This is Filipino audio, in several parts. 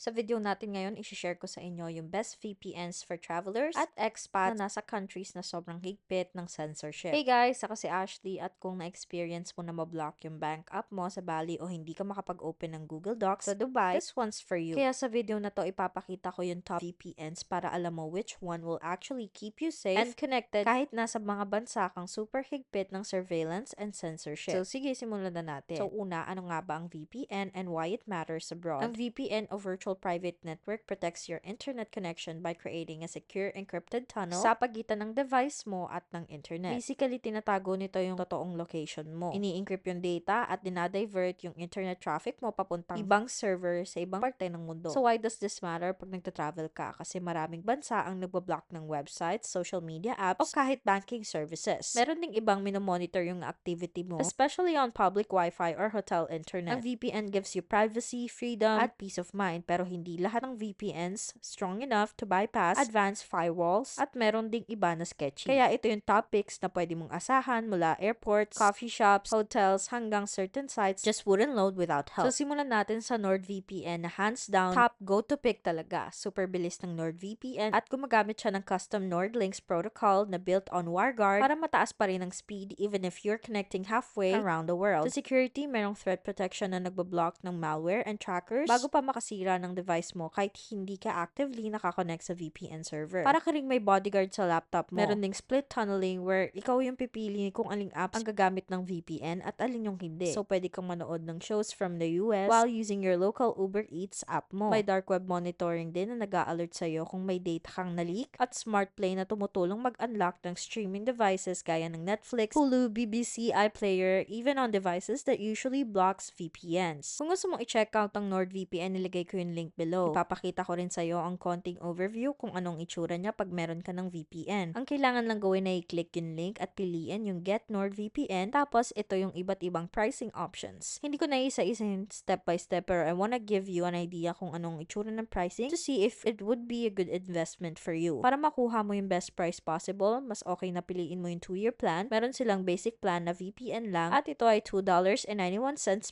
Sa video natin ngayon, isi-share ko sa inyo yung best VPNs for travelers at expats na nasa countries na sobrang higpit ng censorship. Hey guys, ako si Ashley at kung na-experience mo na mablock yung bank app mo sa Bali o hindi ka makapag-open ng Google Docs sa Dubai, this one's for you. Kaya sa video na to, ipapakita ko yung top VPNs para alam mo which one will actually keep you safe and connected kahit nasa mga bansa kang super higpit ng surveillance and censorship. So sige, simulan na natin. So una, ano nga ba ang VPN and why it matters abroad? Ang VPN o Virtual Private Network protects your internet connection by creating a secure encrypted tunnel sa pagitan ng device mo at ng internet. Basically, tinatago nito yung totoong location mo. Ini-encrypt yung data at dinadivert yung internet traffic mo papuntang ibang server sa ibang parte ng mundo. So why does this matter pag nagta-travel ka? Kasi maraming bansa ang nagbablock ng websites, social media apps, o kahit banking services. Meron ding ibang minomonitor yung activity mo, especially on public Wi-Fi or hotel internet. Ang VPN gives you privacy, freedom, at peace of mind, pero hindi lahat ng VPNs strong enough to bypass advanced firewalls at meron ding iba na sketchy. Kaya ito yung topics na pwede mong asahan mula airports, coffee shops, hotels, hanggang certain sites just wouldn't load without help. So simulan natin sa NordVPN na hands down top go to pick talaga. Super bilis ng NordVPN at gumagamit siya ng custom NordLynx protocol na built on WireGuard para mataas pa rin ang speed even if you're connecting halfway around the world. Sa security, merong threat protection na nagbablock ng malware and trackers bago pa makasira ng device mo kahit hindi ka actively nakakonect sa VPN server. Para ka ring may bodyguard sa laptop mo. Meron ding split tunneling where ikaw yung pipili kung aling apps ang gagamit ng VPN at alin yung hindi. So, pwede kang manood ng shows from the US while using your local Uber Eats app mo. May dark web monitoring din na nag-a-alert sa'yo kung may data kang na-leak at smart play na tumutulong mag-unlock ng streaming devices gaya ng Netflix, Hulu, BBC, iPlayer, even on devices that usually blocks VPNs. Kung gusto mong i-check out ang NordVPN, nilagay ko yung link below. Ipapakita ko rin sa'yo ang konting overview kung anong itsura niya pag meron ka ng VPN. Ang kailangan lang gawin ay i-click yung link at piliin yung Get NordVPN tapos ito yung iba't ibang pricing options. Hindi ko na isa-isa step by step pero I wanna give you an idea kung anong itsura ng pricing to see if it would be a good investment for you. Para makuha mo yung best price possible, mas okay na piliin mo yung 2-year plan. Meron silang basic plan na VPN lang at ito ay $2.91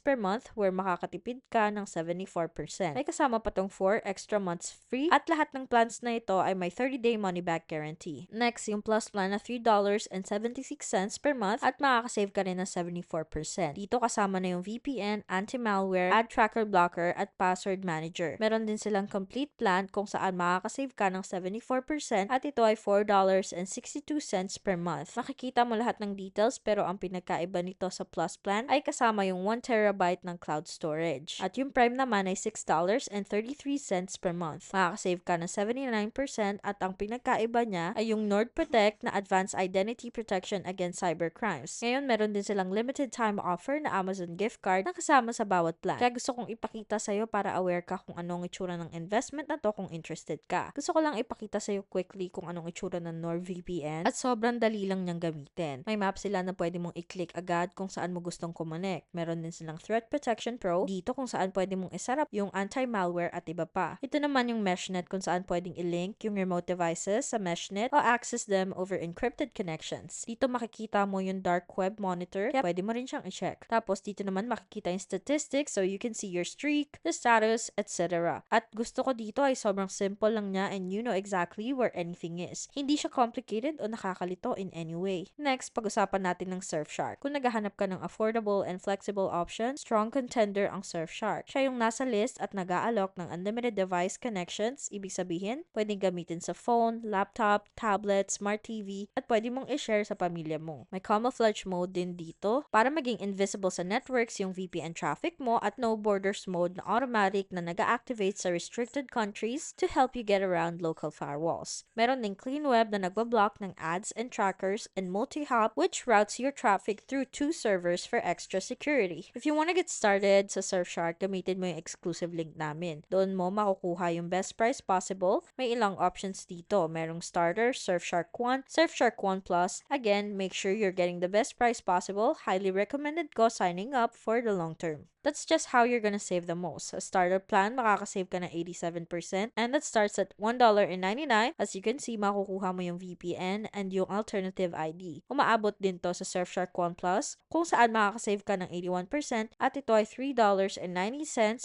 per month where makakatipid ka ng 74%. May kasama pa tong 4 extra months free at lahat ng plans na ito ay may 30-day money-back guarantee. Next, yung plus plan na $3.76 per month at makakasave ka rin ng 74%. Dito kasama na yung VPN, anti-malware, ad tracker blocker at password manager. Meron din silang complete plan kung saan makakasave ka ng 74% at ito ay $4.62 per month. Makikita mo lahat ng details pero ang pinagkaiba nito sa plus plan ay kasama yung 1 terabyte ng cloud storage. At yung prime naman ay $6.33 per month. Makakasave ka ng 79% at ang pinagkaiba niya ay yung NordProtect na Advanced Identity Protection Against Cybercrimes. Ngayon, meron din silang limited time offer na Amazon gift card na kasama sa bawat plan. Kaya gusto kong ipakita sa'yo para aware ka kung anong itsura ng investment na to kung interested ka. Gusto ko lang ipakita sa'yo quickly kung anong itsura ng NordVPN at sobrang dali lang niyang gamitin. May map sila na pwede mong i-click agad kung saan mo gustong kumonek. Meron din silang Threat Protection Pro dito kung saan pwede mong isarap yung anti-malware at iba pa. Ito naman yung meshnet kung saan pwedeng i-link yung remote devices sa meshnet o access them over encrypted connections. Dito makikita mo yung dark web monitor kaya pwede mo rin siyang i-check. Tapos dito naman makikita yung statistics so you can see your streak, the status, etc. At gusto ko dito ay sobrang simple lang niya and you know exactly where anything is. Hindi siya complicated o nakakalito in any way. Next, pag-usapan natin ng Surfshark. Kung naghahanap ka ng affordable and flexible option, strong contender ang Surfshark. Siya yung nasa list at nag-aalok ng unlimited device connections. Ibig sabihin, pwedeng gamitin sa phone, laptop, tablet, smart TV, at pwede mong i-share sa pamilya mo. May camouflage mode din dito para maging invisible sa networks yung VPN traffic mo at no borders mode na automatic na nag-activate sa restricted countries to help you get around local firewalls. Meron ding clean web na nagbablock ng ads and trackers and multi-hop which routes your traffic through two servers for extra security. If you want to get started sa Surfshark, gamitin mo yung exclusive link namin. Doon mo makukuha yung best price possible. May ilang options dito. Merong starter, Surfshark 1, Surfshark 1 Plus. Again, make sure you're getting the best price possible. Highly recommended ko signing up for the long term. That's just how you're gonna save the most. Sa starter plan, makakasave ka ng 87% and that starts at $1.99. As you can see, makukuha mo yung VPN and yung alternative ID. Umaabot din to sa Surfshark One Plus kung saan makakasave ka ng 81% at ito ay $3.90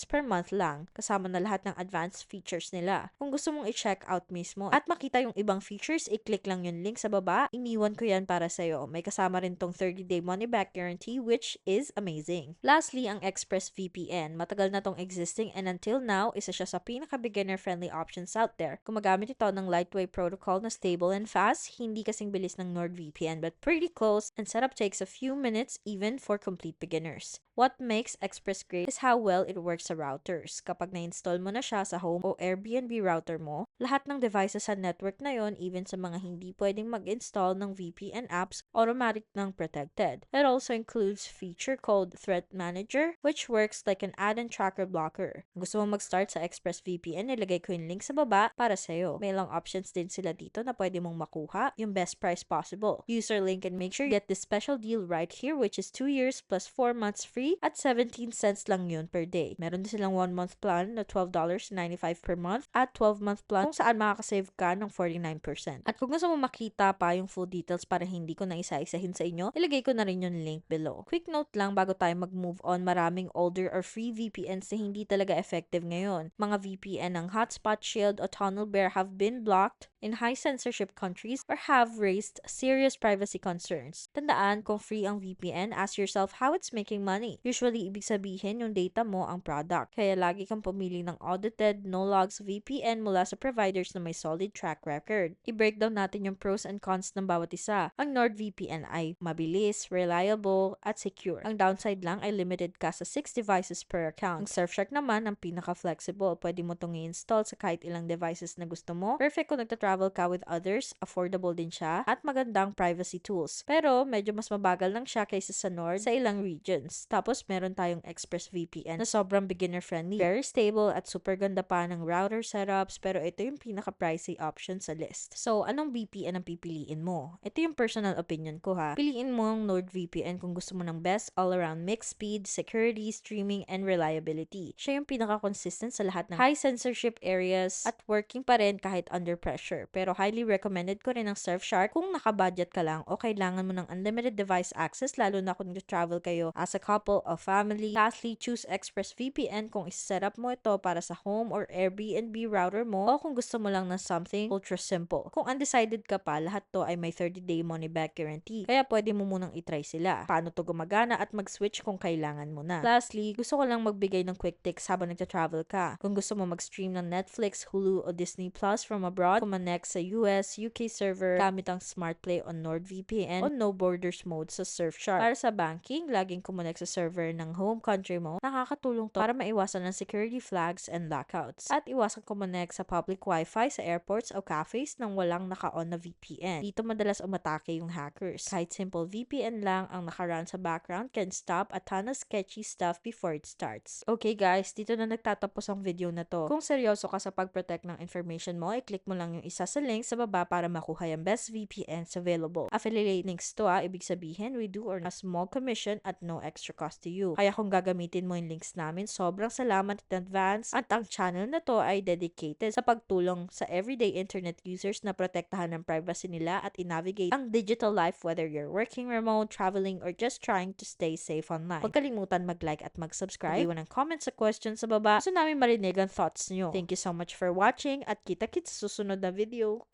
per month lang kasama na lahat ng advanced features nila. Kung gusto mong i-check out mismo at makita yung ibang features, i-click lang yung link sa baba. Iniwan ko yan para sa'yo. May kasama rin tong 30-day money-back guarantee which is amazing. Lastly, ang ExpressVPN. Matagal na tong existing and until now, isa siya sa pinaka-beginner-friendly options out there. Gumagamit ito ng lightweight protocol na stable and fast, hindi kasing bilis ng NordVPN but pretty close and setup takes a few minutes even for complete beginners. What makes Express great is how well it works sa routers. Kapag na-install mo na siya sa home o Airbnb router mo, lahat ng devices sa network na yon, even sa mga hindi pwedeng mag-install ng VPN apps, automatic nang protected. It also includes feature called Threat Manager, which works like an add-in tracker blocker. Gusto mo mag-start sa ExpressVPN, nilagay ko yung link sa baba para sa'yo. May lang options din sila dito na pwede mong makuha yung best price possible. User link and make sure you get this special deal right here which is 2 years plus 4 months free at 17 cents lang yun per day. Meron din silang 1 month plan na $12.95 per month at 12 month plan kung saan makakasave ka ng 49%. At kung gusto mo makita pa yung full details para hindi ko na isa-isahin sa inyo, ilagay ko na rin yung link below. Quick note lang bago tayo mag-move on, maraming older or free VPNs na hindi talaga effective ngayon. Mga VPN ng Hotspot, Shield o Tunnel Bear have been blocked in high censorship countries or have raised serious privacy concerns. Tandaan, kung free ang VPN, ask yourself how it's making money. Usually, ibig sabihin yung data mo ang product. Kaya lagi kang pumili ng audited, no-logs VPN mula sa providers na may solid track record. I-breakdown natin yung pros and cons ng bawat isa. Ang NordVPN ay mabilis, reliable, at secure. Ang downside lang ay limited ka sa 6 devices per account. Ang Surfshark naman ang pinaka-flexible. Pwede mo itong i-install sa kahit ilang devices na gusto mo. Perfect kung nagta-travel ka with others, affordable din siya, at magandang privacy tools. Pero medyo mas mabagal lang siya kaysa sa Nord sa ilang regions. Tapos meron tayong ExpressVPN na sobrang beginner-friendly, very stable at super ganda pa ng router setups pero ito yung pinaka-pricey option sa list. So, anong VPN ang pipiliin mo? Ito yung personal opinion ko ha. Piliin mo ang NordVPN kung gusto mo ng best all-around mix speed, security, streaming, and reliability. Siya yung pinaka-consistent sa lahat ng high censorship areas at working pa rin kahit under pressure. Pero highly recommended ko rin ang Surfshark kung naka-budget ka lang o kailangan mo ng unlimited device access lalo na kung travel kayo as a couple or family. Lastly, choose ExpressVPN kung isa-setup mo ito para sa home or Airbnb router mo o kung gusto mo lang ng something ultra simple. Kung undecided ka pa, lahat to ay may 30-day money-back guarantee. Kaya pwede mo munang itry sila. Paano to gumagana at mag-switch kung kailangan mo na. Lastly, gusto ko lang magbigay ng quick tips habang nagta-travel ka. Kung gusto mo mag-stream ng Netflix, Hulu o Disney Plus from abroad, kumonect sa US, UK server gamit ang SmartPlay on NordVPN o No Borders mode sa Surfshark. Para sa banking, laging kumonect sa server ng home country mo, nakakatulong to para maiwasan ng security flags and lockouts. At iwasan kumonect sa public wifi sa airports o cafes nang walang naka-on na VPN. Dito madalas umatake yung hackers. Kahit simple VPN lang ang nakarun sa background can stop a ton of sketchy stuff before it starts. Okay guys, dito na nagtatapos ang video na to. Kung seryoso ka sa pag-protect ng information mo, i-click mo lang yung isa sa link sa baba para makuha yung best VPNs available. Affiliate links to ah, ibig sabihin we do earn a small commission at no extra cost to you. Kaya kung gagamitin mo yung links namin, sobrang salamat in advance at ang channel na to ay dedicated sa pagtulong sa everyday internet users na protektahan ng privacy nila at i-navigate ang digital life whether you're working remote, traveling, or just trying to stay safe online. Huwag kalimutan mag-like at mag-subscribe. Iwan ng comments sa questions sa baba. Gusto namin marinig ang thoughts nyo. Thank you so much for watching at kita-kits sa susunod na video.